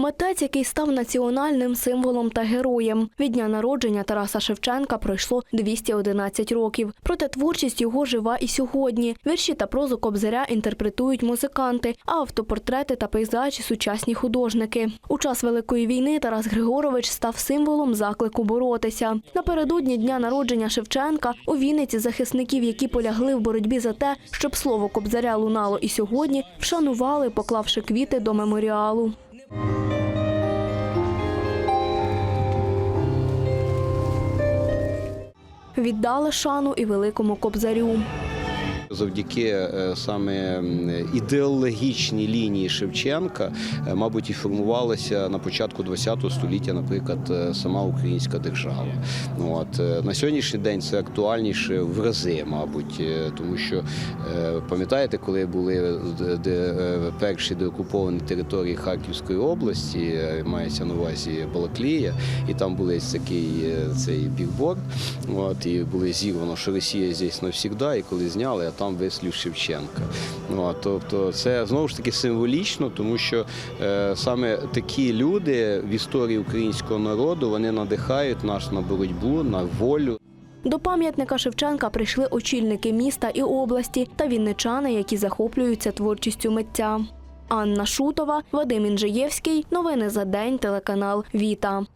Митець, який став національним символом та героєм. Від дня народження Тараса Шевченка пройшло 211 років. Проте творчість його жива і сьогодні. Вірші та прозу Кобзаря інтерпретують музиканти, а автопортрети та пейзажі сучасні художники. У час Великої війни Тарас Григорович став символом заклику боротися. Напередодні дня народження Шевченка у Вінниці захисників, які полягли в боротьбі за те, щоб слово Кобзаря лунало і сьогодні, вшанували, поклавши квіти до меморіалу. Віддали шану і великому кобзарю. Завдяки е, саме ідеологічній лінії Шевченка, е, мабуть, і формувалася на початку ХХ століття, наприклад, е, сама українська держава. От на сьогоднішній день це актуальніше в рази, мабуть, тому що пам'ятаєте, коли були перші деокуповані території Харківської області, мається на увазі Балаклія, і там був такий цей бігборд. І були зірвано, що Росія здесь навсігда, і коли зняли, там вислів Шевченка. От, тобто це знову ж таки символічно, тому що е, саме такі люди в історії українського народу вони надихають нас на боротьбу, на волю. До пам'ятника Шевченка прийшли очільники міста і області та вінничани, які захоплюються творчістю митця. Анна Шутова, Вадим Інжиєвський. Новини за день. Телеканал Віта.